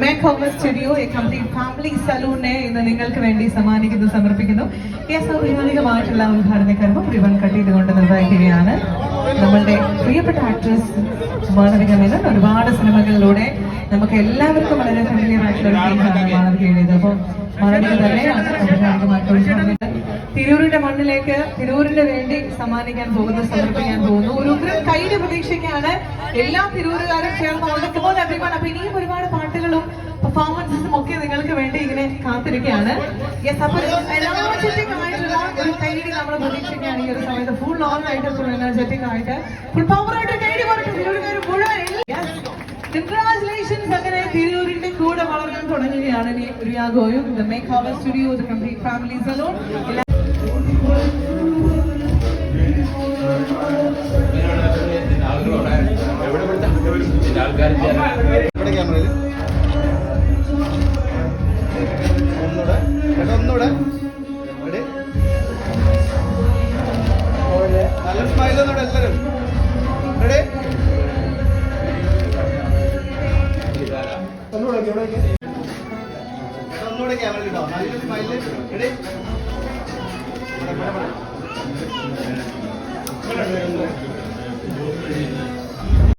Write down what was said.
Makeover studio a complete family സലൂണിനെ ഇന്ന് നിങ്ങൾക്ക് വേണ്ടി സമ്മാനിക്കുന്നു സമർപ്പിക്കുന്നു. ഈ അസാധാരണികമായിട്ടുള്ള ഉദ്ഘാടന കർമ്മം റിവൺ കട്ട് ചെയ്തുകൊണ്ട് നിർവഹിക്കുകയാണ്. നമ്മളുടെ പ്രിയപ്പെട്ട ആക്ട്രസ് മാളവിക മേനോൻ ഒരുപാട് സിനിമകളിലൂടെ നമുക്ക് എല്ലാവർക്കും വളരെ ഫെമിലിയർ ആയിട്ടുള്ള ഒരു ഫീലാണ് മാളവിക എഴുതിയത് അപ്പോൾ മാളവിക ഔപചാരികമായിട്ട് ഉദ്ഘാടനം തിരൂരിന്റെ മണ്ണിലേക്ക് തിരൂരിന് വേണ്ടി സമ്മാനിക്കാൻ പോകുന്നു സമർപ്പിക്കാൻ പോകുന്നു. ഒരു ഉഗ്രം കൈയുടെ പ്രതീക്ഷയ്ക്കാണ് എല്ലാ തിരൂരുകാരും ചേർന്ന് അഭിമാനം അപ്പൊ ഇനിയും ഒരുപാട് പാട്ടുകളും കാത്തിരിക്കുകയാണ്. യെസ് അപ്പോൾ എനർജറ്റിക് ആയിട്ടുള്ള ഒരു കൈഡി നമ്മൾ പ്രതീക്ഷിക്കുകയാണ് ഈ ഒരു സമയത്ത്. ഫുൾ ഓൺ ആയിട്ട് ഫുൾ എനർജറ്റിക് ആയിട്ട്. ഫുൾ പവർ ആയിട്ട് കൈഡി പറഞ്ഞു തിരൂരുകാർ മുഴുവൻ കൺഗ്രാചുലേഷൻസ് അങ്ങനെ തിരൂരിന്റെ കൂടെ വളർന്നു തുടങ്ങുകയാണ് ഇനി റിയാഗോയും. The makeover studio the complete family salon ആൾക്കാർ Ready? നല്ല സ്മൈൽ ഒന്നൂടെ എല്ലാവരും. റെഡി? ഒന്നുകൂടെ ഒന്നുകൂടെ ക്യാമറയിൽ ഇട്ടോ. നല്ല സ്മൈൽ റെഡി? ഇവിടെ ഇവിടെ.